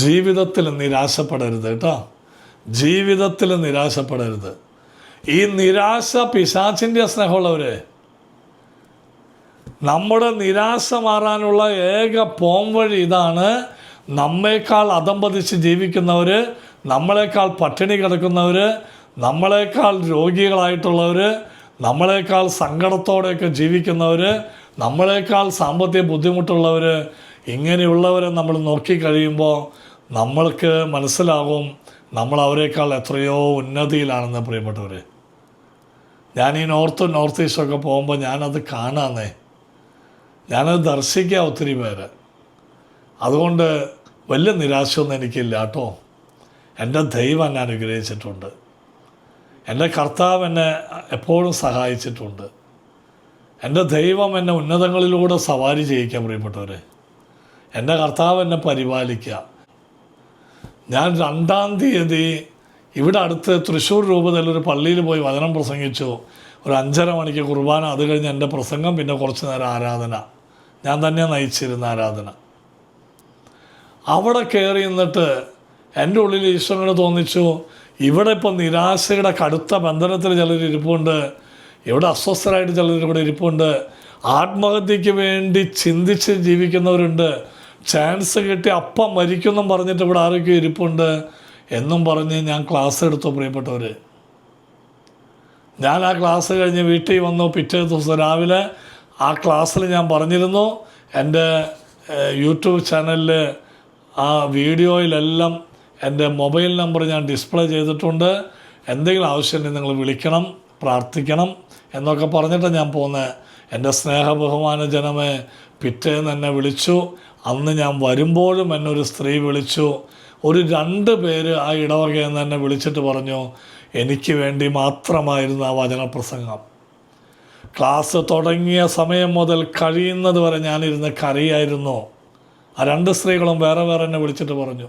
ജീവിതത്തിൽ നിരാശപ്പെടരുത് കേട്ടോ. ജീവിതത്തിൽ നിരാശപ്പെടരുത്. ഈ നിരാശ പിശാചിന്റെ സ്നേഹമുള്ളവരെ നമ്മുടെ നിരാശ മാറാനുള്ള ഏക പോംവഴി ഇതാണ് നമ്മേക്കാൾ അതമ്പതിച്ച് ജീവിക്കുന്നവർ നമ്മളെക്കാൾ പട്ടിണി കിടക്കുന്നവർ നമ്മളെക്കാൾ രോഗികളായിട്ടുള്ളവർ നമ്മളെക്കാൾ സങ്കടത്തോടെയൊക്കെ ജീവിക്കുന്നവർ നമ്മളെക്കാൾ സാമ്പത്തിക ബുദ്ധിമുട്ടുള്ളവർ ഇങ്ങനെയുള്ളവരെ നമ്മൾ നോക്കിക്കഴിയുമ്പോൾ നമ്മൾക്ക് മനസ്സിലാകും നമ്മൾ അവരെക്കാൾ എത്രയോ ഉന്നതിയിലാണെന്ന് പ്രിയപ്പെട്ടവർ ഞാൻ ഈ നോർത്ത് നോർത്ത് ഈസ്റ്റൊക്കെ പോകുമ്പോൾ ഞാനത് കാണാന്നേ. ഞാനത് ദർശിക്കുക ഒത്തിരി പേര്. അതുകൊണ്ട് വലിയ നിരാശയൊന്നും എനിക്കില്ല കേട്ടോ. എന്റെ ദൈവം എന്നെ അനുഗ്രഹിച്ചിട്ടുണ്ട്. എന്റെ കർത്താവ് എന്നെ എപ്പോഴും സഹായിച്ചിട്ടുണ്ട്. എന്റെ ദൈവം എന്നെ ഉന്നതങ്ങളിലൂടെ സവാരി ചെയ്യിക്കാൻ പ്രിയപ്പെട്ടവരെ. എന്റെ കർത്താവ് എന്നെ പരിപാലിക്കുക. ഞാൻ രണ്ടാം തീയതി ഇവിടെ അടുത്ത് തൃശ്ശൂർ രൂപതയിൽ ഒരു പള്ളിയിൽ പോയി വചനം പ്രസംഗിച്ചു. ഒരു അഞ്ചര മണിക്ക് കുർബാന അത് കഴിഞ്ഞ് എന്റെ പ്രസംഗം പിന്നെ കുറച്ച് നേരം ആരാധന. ഞാൻ തന്നെ നയിച്ചിരുന്ന ആരാധന. അവിടെ കയറി നിന്നിട്ട് എന്റെ ഉള്ളിൽ ഈശ്വരനോട് തോന്നിച്ചു ഇവിടെ ഇപ്പം നിരാശയുടെ കടുത്ത ബന്ധനത്തിൽ ചിലർ ഇരിപ്പുണ്ട്. ഇവിടെ അസ്വസ്ഥരായിട്ട് ചിലർ ഇവിടെ ഇരിപ്പുണ്ട്. ആത്മഹത്യക്ക് വേണ്ടി ചിന്തിച്ച് ജീവിക്കുന്നവരുണ്ട്. ചാൻസ് കിട്ടി അപ്പം മരിക്കുമെന്നും പറഞ്ഞിട്ട് ഇവിടെ ആരൊക്കെ ഇരിപ്പുണ്ട് എന്നും പറഞ്ഞ് ഞാൻ ക്ലാസ് എടുത്തു പ്രിയപ്പെട്ടവർ ഞാൻ ആ ക്ലാസ് കഴിഞ്ഞ് വീട്ടിൽ വന്നു പിറ്റേ ദിവസം രാവിലെ ആ ക്ലാസ്സിൽ ഞാൻ പറഞ്ഞിരുന്നു എന്റെ യൂട്യൂബ് ചാനലിൽ ആ വീഡിയോയിലെല്ലാം എന്റെ മൊബൈൽ നമ്പർ ഞാൻ ഡിസ്പ്ലേ ചെയ്തിട്ടുണ്ട്. എന്തെങ്കിലും ആവശ്യമുണ്ടെങ്കിൽ നിങ്ങൾ വിളിക്കണം പ്രാർത്ഥിക്കണം എന്നൊക്കെ പറഞ്ഞിട്ടാണ് ഞാൻ പോകുന്നത് എന്റെ സ്നേഹ ബഹുമാന ജനമേ പിറ്റേന്ന് എന്നെ വിളിച്ചു. അന്ന് ഞാൻ വരുമ്പോഴും എന്നെ ഒരു സ്ത്രീ വിളിച്ചു. ഒരു രണ്ട് പേര് ആ ഇടവകയിൽ നിന്ന് എന്നെ വിളിച്ചിട്ട് പറഞ്ഞു എനിക്ക് വേണ്ടി മാത്രമായിരുന്നു ആ വചനപ്രസംഗം. ക്ലാസ് തുടങ്ങിയ സമയം മുതൽ കഴിയുന്നത് വരെ ഞാനിരുന്ന് കരയായിരുന്നു. ആ രണ്ട് സ്ത്രീകളും വേറെ വേറെ എന്നെ വിളിച്ചിട്ട് പറഞ്ഞു.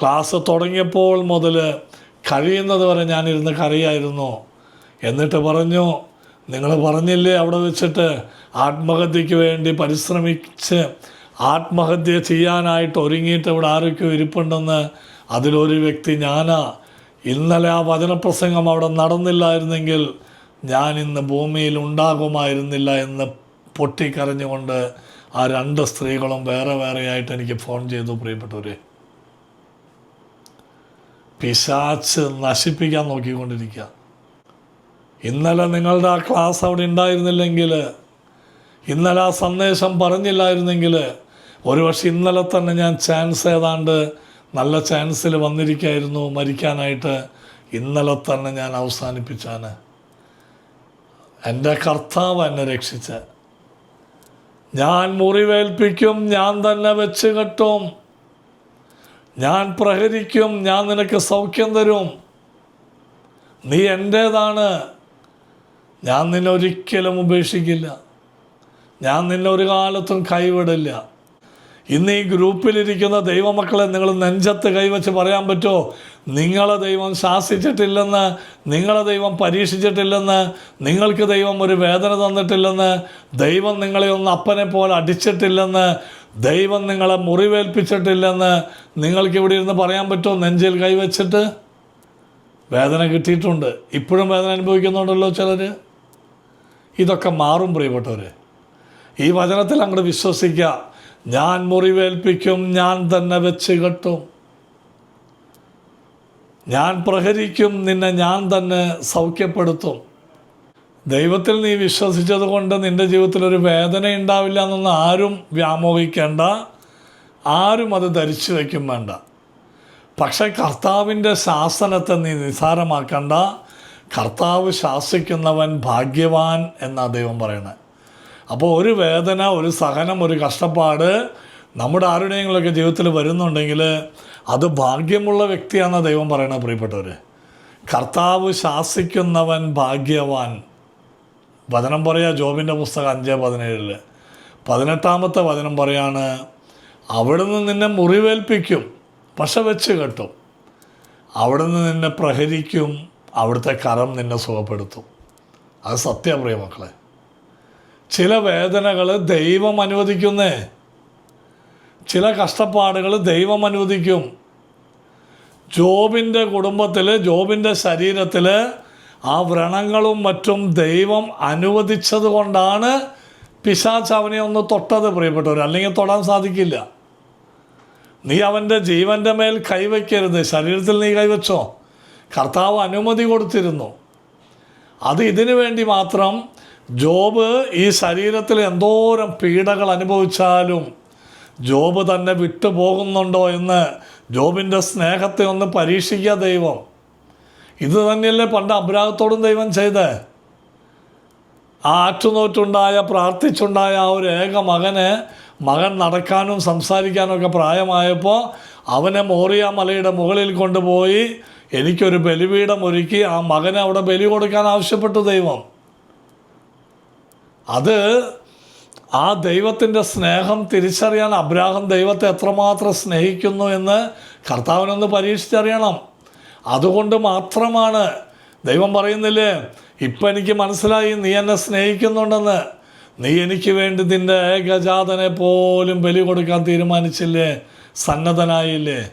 ക്ലാസ് തുടങ്ങിയപ്പോൾ മുതൽ കഴിയുന്നത് വരെ ഞാനിരുന്ന് കരയായിരുന്നു. എന്നിട്ട് പറഞ്ഞു നിങ്ങൾ പറഞ്ഞില്ലേ അവിടെ വെച്ചിട്ട് ആത്മഹത്യക്ക് വേണ്ടി പരിശ്രമിച്ച് ആത്മഹത്യ ചെയ്യാനായിട്ട് ഒരുങ്ങിയിട്ട് ഇവിടെ ആരൊക്കെയോ ഇരിപ്പുണ്ടെന്ന് അതിലൊരു വ്യക്തി ഞാനാ. ഇന്നലെ ആ വചനപ്രസംഗം അവിടെ നടന്നില്ലായിരുന്നെങ്കിൽ ഞാൻ ഇന്ന് ഭൂമിയിൽ ഉണ്ടാകുമായിരുന്നില്ല എന്ന് പൊട്ടിക്കരഞ്ഞുകൊണ്ട് ആ രണ്ട് സ്ത്രീകളും വേറെ വേറെയായിട്ട് എനിക്ക് ഫോൺ ചെയ്തു പ്രിയപ്പെട്ടവരെ. പിശാച്ച് നശിപ്പിക്കാൻ നോക്കിക്കൊണ്ടിരിക്കുക. ഇന്നലെ നിങ്ങളുടെ ആ ക്ലാസ് അവിടെ ഉണ്ടായിരുന്നില്ലെങ്കിൽ ഇന്നലെ ആ സന്ദേശം പറഞ്ഞില്ലായിരുന്നെങ്കിൽ ഒരുപക്ഷെ ഇന്നലെ തന്നെ ഞാൻ ചാൻസ് ഏതാണ്ട് നല്ല ചാൻസിൽ വന്നിരിക്കായിരുന്നു മരിക്കാനായിട്ട്. ഇന്നലെ തന്നെ ഞാൻ അവസാനിപ്പിച്ചാണ്. എന്റെ കർത്താവ് എന്നെ രക്ഷിച്ച. ഞാൻ മുറിവേൽപ്പിക്കും ഞാൻ തന്നെ വെച്ച് കെട്ടും. ഞാൻ പ്രഹരിക്കും ഞാൻ നിനക്ക് സൗഖ്യം തരും. നീ എന്റേതാണ്. ഞാൻ നിന്നെ ഒരിക്കലും ഉപേക്ഷിക്കില്ല. ഞാൻ നിന്നെ ഒരു കാലത്തും കൈവിടില്ല. ഇന്ന് ഈ ഗ്രൂപ്പിലിരിക്കുന്ന ദൈവമക്കളെ നിങ്ങൾ നെഞ്ചത്ത് കൈവച്ച് പറയാൻ പറ്റുമോ നിങ്ങളെ ദൈവം ശാസിച്ചിട്ടില്ലെന്ന് നിങ്ങളെ ദൈവം പരീക്ഷിച്ചിട്ടില്ലെന്ന് നിങ്ങൾക്ക് ദൈവം ഒരു വേദന തന്നിട്ടില്ലെന്ന് ദൈവം നിങ്ങളെ ഒന്ന് അപ്പനെ പോലെ അടിച്ചിട്ടില്ലെന്ന് ദൈവം നിങ്ങളെ മുറിവേൽപ്പിച്ചിട്ടില്ലെന്ന് നിങ്ങൾക്ക് ഇവിടെ ഇരുന്ന് പറയാൻ പറ്റുമോ നെഞ്ചിൽ കൈവച്ചിട്ട്? വേദന കിട്ടിയിട്ടുണ്ട്. ഇപ്പോഴും വേദന അനുഭവിക്കുന്നുണ്ടല്ലോ ചിലർ ഇതൊക്കെ മാറും പ്രിയപ്പെട്ടവരെ. ഈ വചനത്തിൽ അങ്ങോട്ട് വിശ്വസിക്കുക ഞാൻ മുറിവേൽപ്പിക്കും ഞാൻ തന്നെ വെച്ച് കെട്ടും. ഞാൻ പ്രഹരിക്കും നിന്നെ ഞാൻ തന്നെ സൗഖ്യപ്പെടുത്തും. ദൈവത്തിൽ നീ വിശ്വസിച്ചത് കൊണ്ട് നിന്റെ ജീവിതത്തിൽ ഒരു വേദന ഉണ്ടാവില്ല എന്നൊന്നും ആരും വ്യാമോഹിക്കേണ്ട. ആരും അത് ധരിച്ചു വയ്ക്കും വേണ്ട. പക്ഷേ കർത്താവിന്റെ ശാസനത്തെ നീ നിസാരമാക്കണ്ട കർത്താവ് ശാസിക്കുന്നവൻ ഭാഗ്യവാൻ എന്നാണ് ദൈവം പറയണത് അപ്പോൾ ഒരു വേദന ഒരു സഹനം ഒരു കഷ്ടപ്പാട് നമ്മുടെ ആരുടെയെങ്കിലുമൊക്കെ ജീവിതത്തിൽ വരുന്നുണ്ടെങ്കിൽ അത് ഭാഗ്യമുള്ള വ്യക്തിയാണെന്ന് ദൈവം പറയണത് പ്രിയപ്പെട്ടവർ കർത്താവ് ശാസിക്കുന്നവൻ ഭാഗ്യവാൻ. വചനം പറയാ ജോബിന്റെ പുസ്തകം അഞ്ച് പതിനേഴിൽ പതിനെട്ടാമത്തെ വചനം പറയാണ് അവിടുന്ന് നിന്നെ മുറിവേൽപ്പിക്കും പക്ഷെ വെച്ച് കെട്ടും. അവിടുന്ന് നിന്നെ പ്രഹരിക്കും അവിടുത്തെ കരം നിന്നെ സുഖപ്പെടുത്തും. അത് സത്യപ്രിയ മക്കളെ. ചില വേദനകൾ ദൈവം അനുവദിക്കുന്നേ. ചില കഷ്ടപ്പാടുകൾ ദൈവം അനുവദിക്കും. ജോബിന്റെ കുടുംബത്തിൽ ജോബിന്റെ ശരീരത്തിൽ ആ വ്രണങ്ങളും മറ്റും ദൈവം അനുവദിച്ചത് കൊണ്ടാണ് പിശാച്ച് അവനെ ഒന്ന് തൊട്ടത് പ്രിയപ്പെട്ടവർ അല്ലെങ്കിൽ തൊടാൻ സാധിക്കില്ല. നീ അവന്റെ ജീവന്റെ മേൽ കൈവയ്ക്കരുത്. ശരീരത്തിൽ നീ കൈവച്ചോ? കർത്താവ് അനുമതി കൊടുത്തിരുന്നു. അത് ഇതിനു വേണ്ടി മാത്രം ജോബ് ഈ ശരീരത്തിൽ എന്തോരം പീഡകൾ അനുഭവിച്ചാലും ജോബ് തന്നെ വിട്ടുപോകുന്നുണ്ടോ എന്ന് ജോബിന്റെ സ്നേഹത്തെ ഒന്ന് പരീക്ഷിക്കുക ദൈവം. ഇത് തന്നെയല്ലേ പണ്ട് അബ്രാഹത്തോടും ദൈവം ചെയ്ത്. ആ ആറ്റുനോറ്റുണ്ടായ പ്രാർത്ഥിച്ചുണ്ടായ ആ ഒരു ഏക മകന് മകൻ നടക്കാനും സംസാരിക്കാനും ഒക്കെ പ്രായമായപ്പോൾ അവനെ മോറിയ മലയുടെ മുകളിൽ കൊണ്ടുപോയി എനിക്കൊരു ബലിപീഠം ഒരുക്കി ആ മകനെ അവിടെ ബലി കൊടുക്കാൻ ആവശ്യപ്പെട്ടു ദൈവം. അത് ആ ദൈവത്തിന്റെ സ്നേഹം തിരിച്ചറിയാൻ അബ്രാഹം ദൈവത്തെ എത്രമാത്രം സ്നേഹിക്കുന്നു എന്ന് കർത്താവിനൊന്ന് പരീക്ഷിച്ചറിയണം. അതുകൊണ്ട് മാത്രമാണ് ദൈവം പറയുന്നില്ലേ ഇപ്പം എനിക്ക് മനസ്സിലായി നീ എന്നെ സ്നേഹിക്കുന്നുണ്ടെന്ന്. നീ എനിക്ക് വേണ്ടി നിന്റെ ഏകജാതനെ പോലും ബലി കൊടുക്കാൻ തീരുമാനിച്ചില്ലേ സന്നദ്ധനായില്ലേ?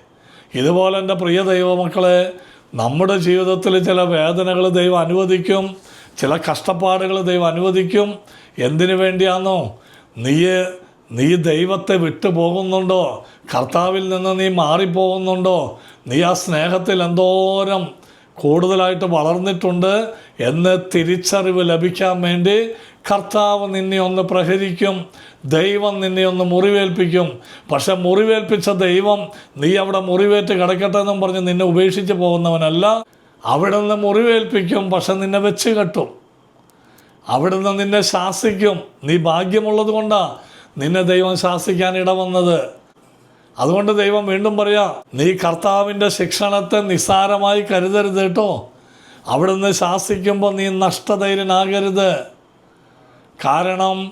ഇതുപോലെ എന്റെ പ്രിയ ദൈവമക്കളെ നമ്മുടെ ജീവിതത്തിൽ ചില വേദനകൾ ദൈവം അനുവദിക്കും ചില കഷ്ടപ്പാടുകൾ ദൈവം അനുവദിക്കും. എന്തിനു വേണ്ടിയാണോ നീ നീ ദൈവത്തെ വിട്ടു പോകുന്നുണ്ടോ കർത്താവിൽ നിന്ന് നീ മാറിപ്പോകുന്നുണ്ടോ? നീ ആ സ്നേഹത്തിൽ എന്തോരം കൂടുതലായിട്ട് വളർന്നിട്ടുണ്ട് എന്ന് തിരിച്ചറിവ് ലഭിക്കാൻ വേണ്ടി കർത്താവ് നിന്നെ ഒന്ന് പ്രഹരിക്കും ദൈവം നിന്നെ ഒന്ന് മുറിവേൽപ്പിക്കും. പക്ഷെ മുറിവേൽപ്പിച്ച ദൈവം നീ അവിടെ മുറിവേറ്റ് കിടക്കട്ടെ എന്നും പറഞ്ഞ് നിന്നെ ഉപേക്ഷിച്ച് പോകുന്നവനല്ല. അവിടെ നിന്ന് മുറിവേൽപ്പിക്കും പക്ഷെ നിന്നെ വെച്ച് കെട്ടും. അവിടെ നിന്ന് നിന്നെ ശാസിക്കും. നീ ഭാഗ്യമുള്ളത് കൊണ്ടാണ് നിന്നെ ദൈവം ശാസിക്കാൻ ഇടവന്നത്. അതുകൊണ്ട് ദൈവം വീണ്ടും പറയാ നീ കർത്താവിന്റെ ശിക്ഷണത്തെ നിസ്സാരമായി കരുതരുത് കേട്ടോ. അവിടുന്ന് ശാസിക്കുമ്പോൾ നീ നഷ്ടധൈര്യനാകരുത്. കാരണം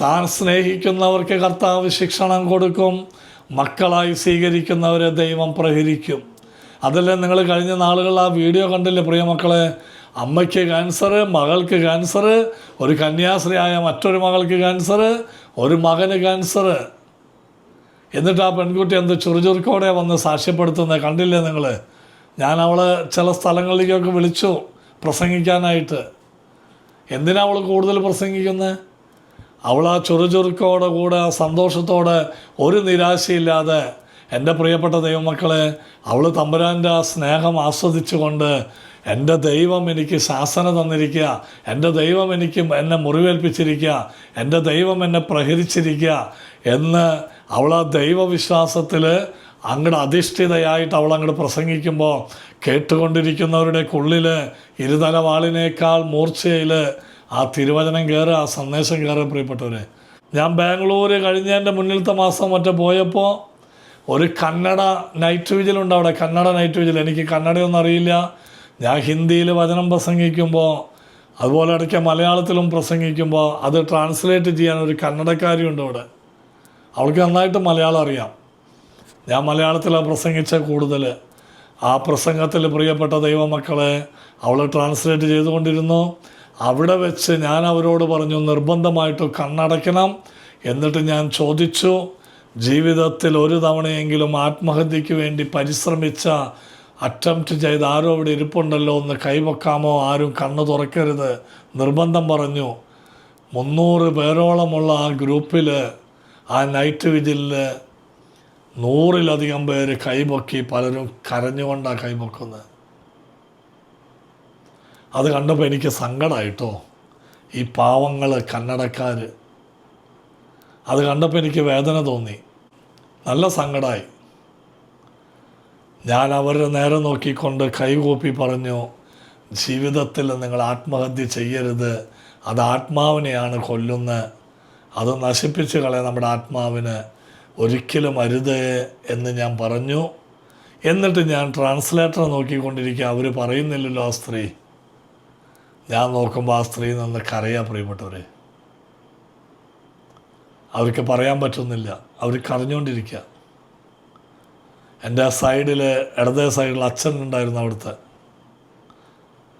താൻ സ്നേഹിക്കുന്നവർക്ക് കർത്താവ് ശിക്ഷണം കൊടുക്കും മക്കളായി സ്വീകരിക്കുന്നവരെ ദൈവം പ്രഹരിക്കും. അതല്ലേ നിങ്ങൾ കഴിഞ്ഞ നാളുകൾ ആ വീഡിയോ കണ്ടില്ലേ പ്രിയമക്കളെ അമ്മയ്ക്ക് ക്യാൻസർ മകൾക്ക് ക്യാൻസർ ഒരു കന്യാസ്ത്രീയായ മറ്റൊരു മകൾക്ക് ക്യാൻസർ ഒരു മകന് ക്യാൻസർ എന്നിട്ട് ആ പെൺകുട്ടി എന്ത് ചുറുചുറുക്കോടെ വന്ന് സാക്ഷ്യപ്പെടുത്തുന്നത് കണ്ടില്ലേ നിങ്ങൾ ഞാൻ അവളെ ചില സ്ഥലങ്ങളിലേക്കൊക്കെ വിളിച്ചു പ്രസംഗിക്കാനായിട്ട്. എന്തിനാ അവൾ കൂടുതൽ പ്രസംഗിക്കുന്നത് അവൾ ആ ചുറുചുറുക്കോടെ കൂടെ ആ സന്തോഷത്തോടെ ഒരു നിരാശയില്ലാതെ എന്റെ പ്രിയപ്പെട്ട ദൈവമക്കളെ അവൾ തമ്പുരാന്റെ ആ സ്നേഹം ആസ്വദിച്ചുകൊണ്ട് എന്റെ ദൈവം എനിക്ക് ശാസന തന്നിരിക്കുക എന്റെ ദൈവം എനിക്ക് എന്നെ മുറിവേൽപ്പിച്ചിരിക്കുക എന്റെ ദൈവം എന്നെ പ്രഹരിച്ചിരിക്കുക എന്ന് അവൾ ആ ദൈവവിശ്വാസത്തിൽ അങ്ങോട്ട് അധിഷ്ഠിതയായിട്ട് അവൾ അങ്ങോട്ട് പ്രസംഗിക്കുമ്പോൾ കേട്ടുകൊണ്ടിരിക്കുന്നവരുടെ ഉള്ളിൽ ഇരുതലവാളിനേക്കാൾ മൂർച്ചയിൽ ആ തിരുവചനം കയറുക ആ സന്ദേശം കയറുക പ്രിയപ്പെട്ടവരെ. ഞാൻ ബാംഗ്ലൂർ കഴിഞ്ഞതിന്റെ മുന്നിലത്തെ മാസം മറ്റേ പോയപ്പോൾ ഒരു കന്നഡ നൈറ്റ് വിജിലുണ്ട് അവിടെ. കന്നഡ നൈറ്റ് വിജിൽ എനിക്ക് കന്നഡയൊന്നും അറിയില്ല. ഞാൻ ഹിന്ദിയിൽ വചനം പ്രസംഗിക്കുമ്പോൾ അതുപോലെ ഇടയ്ക്ക് മലയാളത്തിലും പ്രസംഗിക്കുമ്പോൾ അത് ട്രാൻസ്ലേറ്റ് ചെയ്യാൻ ഒരു കന്നഡക്കാരിയുണ്ട് അവിടെ. അവൾക്ക് നന്നായിട്ട് മലയാളം അറിയാം. ഞാൻ മലയാളത്തിലാണ് പ്രസംഗിച്ച കൂടുതൽ. ആ പ്രസംഗത്തിൽ പ്രിയപ്പെട്ട ദൈവമക്കളെ അവൾ ട്രാൻസ്ലേറ്റ് ചെയ്തുകൊണ്ടിരുന്നു. അവിടെ വെച്ച് ഞാൻ അവരോട് പറഞ്ഞു നിർബന്ധമായിട്ട് കണ്ണടയ്ക്കണം എന്നിട്ട് ഞാൻ ചോദിച്ചു ജീവിതത്തിൽ ഒരു തവണയെങ്കിലും ആത്മഹത്യക്ക് വേണ്ടി പരിശ്രമിച്ച അറ്റംപ്റ്റ് ചെയ്ത് ആരോ അവിടെ ഇരിപ്പുണ്ടല്ലോ ഒന്ന് കൈവെക്കാമോ ആരും കണ്ണു തുറക്കരുത്. നിർബന്ധം പറഞ്ഞു. മുന്നൂറ് പേരോളമുള്ള ആ ഗ്രൂപ്പിൽ ആ നൈറ്റ് വിജിലിൽ നൂറിലധികം പേര് കൈപൊക്കി പലരും കരഞ്ഞുകൊണ്ടാണ് കൈപൊക്കുന്നത്. അത് കണ്ടപ്പോൾ എനിക്ക് സങ്കടമായിട്ടോ ഈ പാവങ്ങൾ കന്നടക്കാർ അത് കണ്ടപ്പോൾ എനിക്ക് വേദന തോന്നി. നല്ല സങ്കടമായി ഞാൻ അവരുടെ നേരെ നോക്കിക്കൊണ്ട് കൈകൂപ്പി പറഞ്ഞു ജീവിതത്തിൽ നിങ്ങൾ ആത്മഹത്യ ചെയ്യരുത്. അത് ആത്മാവിനെയാണ് കൊല്ലുന്നത്. അത് നശിപ്പിച്ച് കളയാൻ നമ്മുടെ ആത്മാവിന് ഒരിക്കലും അരുത് എന്ന് ഞാൻ പറഞ്ഞു. എന്നിട്ട് ഞാൻ ട്രാൻസ്ലേറ്ററെ നോക്കിക്കൊണ്ടിരിക്കുക. അവർ പറയുന്നില്ലല്ലോ ആ സ്ത്രീ. ഞാൻ നോക്കുമ്പോൾ ആ സ്ത്രീ നിന്ന് കരയാ പ്രിയപ്പെട്ടവരെ. അവർക്ക് പറയാൻ പറ്റുന്നില്ല. അവർ കരഞ്ഞുകൊണ്ടിരിക്കുക എന്റെ സൈഡിൽ ഇടതേ സൈഡിൽ അച്ഛൻ ഉണ്ടായിരുന്നു അവിടുത്തെ.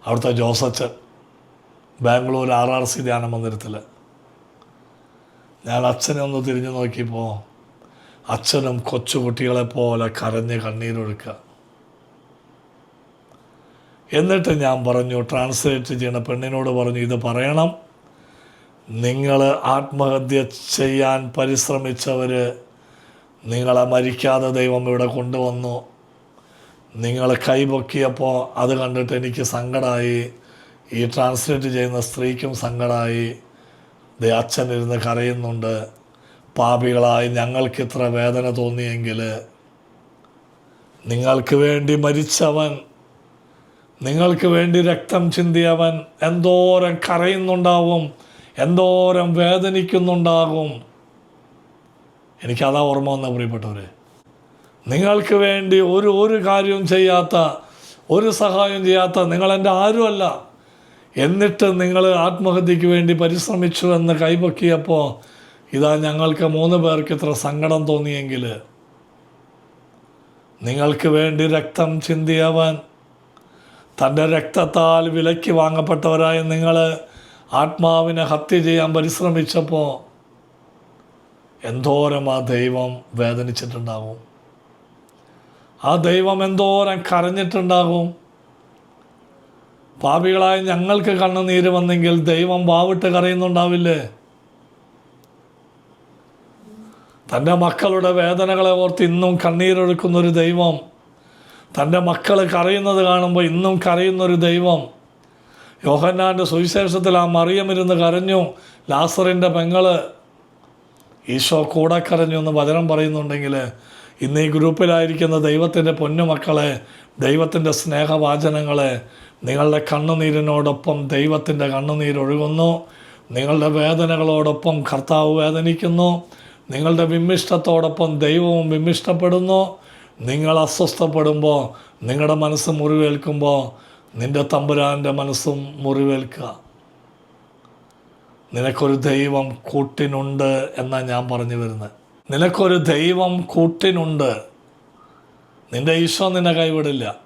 അവിടുത്തെ ജോസച്ചൻ ബാംഗ്ലൂർ ആർ ആർ സി ധ്യാന മന്ദിരത്തിൽ ഞാൻ അച്ഛനെ ഒന്ന് തിരിഞ്ഞു നോക്കിയപ്പോൾ അച്ഛനും കൊച്ചുകുട്ടികളെ പോലെ കരഞ്ഞ് കണ്ണീരൊഴുക്കുക. എന്നിട്ട് ഞാൻ പറഞ്ഞു ട്രാൻസ്ലേറ്റ് ചെയ്യണ. പെണ്ണിനോട് പറഞ്ഞു ഇത് പറയണം. നിങ്ങൾ ആത്മഹത്യ ചെയ്യാൻ പരിശ്രമിച്ചവർ നിങ്ങളെ മരിക്കാതെ ദൈവം ഇവിടെ കൊണ്ടുവന്നു. നിങ്ങൾ കൈപൊക്കിയപ്പോൾ അത് കണ്ടിട്ട് എനിക്ക് സങ്കടമായി ഈ ട്രാൻസ്ലേറ്റ് ചെയ്യുന്ന സ്ത്രീക്കും സങ്കടമായി ദേ അച്ഛനിരുന്ന് കരയുന്നുണ്ട്. പാപികളായി ഞങ്ങൾക്ക് ഇത്ര വേദന തോന്നിയെങ്കിൽ നിങ്ങൾക്ക് വേണ്ടി മരിച്ചവൻ നിങ്ങൾക്ക് വേണ്ടി രക്തം ചിന്തിയവൻ എന്തോരം കരയുന്നുണ്ടാവും എന്തോരം വേദനിക്കുന്നുണ്ടാകും. എനിക്കതാ ഓർമ്മ വന്ന പ്രിയപ്പെട്ടവരെ. നിങ്ങൾക്ക് വേണ്ടി ഒരു ഒരു കാര്യവും ചെയ്യാത്ത ഒരു സഹായം ചെയ്യാത്ത നിങ്ങൾ എന്റെ ആരുമല്ല. എന്നിട്ട് നിങ്ങൾ ആത്മഹത്യക്ക് വേണ്ടി പരിശ്രമിച്ചു എന്ന് കൈപൊക്കിയപ്പോൾ ഇതാ ഞങ്ങൾക്ക് മൂന്ന് പേർക്ക് ഇത്ര സങ്കടം തോന്നിയെങ്കിൽ നിങ്ങൾക്ക് വേണ്ടി രക്തം ചിന്തിയവൻ തന്റെ രക്തത്താൽ വിലയ്ക്ക് വാങ്ങപ്പെട്ടവരായ നിങ്ങൾ ആത്മാവിനെ ഹത്യ ചെയ്യാൻ പരിശ്രമിച്ചപ്പോൾ എന്തോരം ആ ദൈവം വേദനിച്ചിട്ടുണ്ടാകും ആ ദൈവം എന്തോരം കരഞ്ഞിട്ടുണ്ടാകും. പാപികളായ ഞങ്ങൾക്ക് കണ്ണുനീര് വന്നെങ്കിൽ ദൈവം വാവിട്ട് കരയുന്നുണ്ടാവില്ലേ? തന്റെ മക്കളുടെ വേദനകളെ ഓർത്ത് ഇന്നും കണ്ണീരൊഴുക്കുന്നൊരു ദൈവം. തന്റെ മക്കൾ കരയുന്നത് കാണുമ്പോൾ ഇന്നും കരയുന്നൊരു ദൈവം. യോഹന്നാന്റെ സുവിശേഷത്തിൽ ആ മറിയമിരുന്ന് കരഞ്ഞു. ലാസറിന്റെ പെങ്ങൾ ഈശോ കൂടെ കരഞ്ഞു എന്ന് വചനം പറയുന്നുണ്ടെങ്കിൽ ഇന്ന് ഈ ഗ്രൂപ്പിലായിരിക്കുന്ന ദൈവത്തിന്റെ പൊന്നുമക്കളെ ദൈവത്തിന്റെ സ്നേഹവാചനങ്ങളെ നിങ്ങളുടെ കണ്ണുനീരിനോടൊപ്പം ദൈവത്തിന്റെ കണ്ണുനീരൊഴുകുന്നു. നിങ്ങളുടെ വേദനകളോടൊപ്പം കർത്താവ് വേദനിക്കുന്നു. നിങ്ങളുടെ വിമ്മിഷ്ടത്തോടൊപ്പം ദൈവവും വിമ്മിഷ്ടപ്പെടുന്നു. നിങ്ങൾ അസ്വസ്ഥപ്പെടുമ്പോൾ നിങ്ങളുടെ മനസ്സ് മുറിവേൽക്കുമ്പോൾ നിന്റെ തമ്പുരാന്റെ മനസ്സും മുറിവേൽക്കുക. നിനക്കൊരു ദൈവം കൂട്ടിനുണ്ട് എന്നാണ് ഞാൻ പറഞ്ഞു വരുന്നത്. നിനക്കൊരു ദൈവം കൂട്ടിനുണ്ട്. നിന്റെ ഈശോ നിന്നെ കൈവിടില്ല.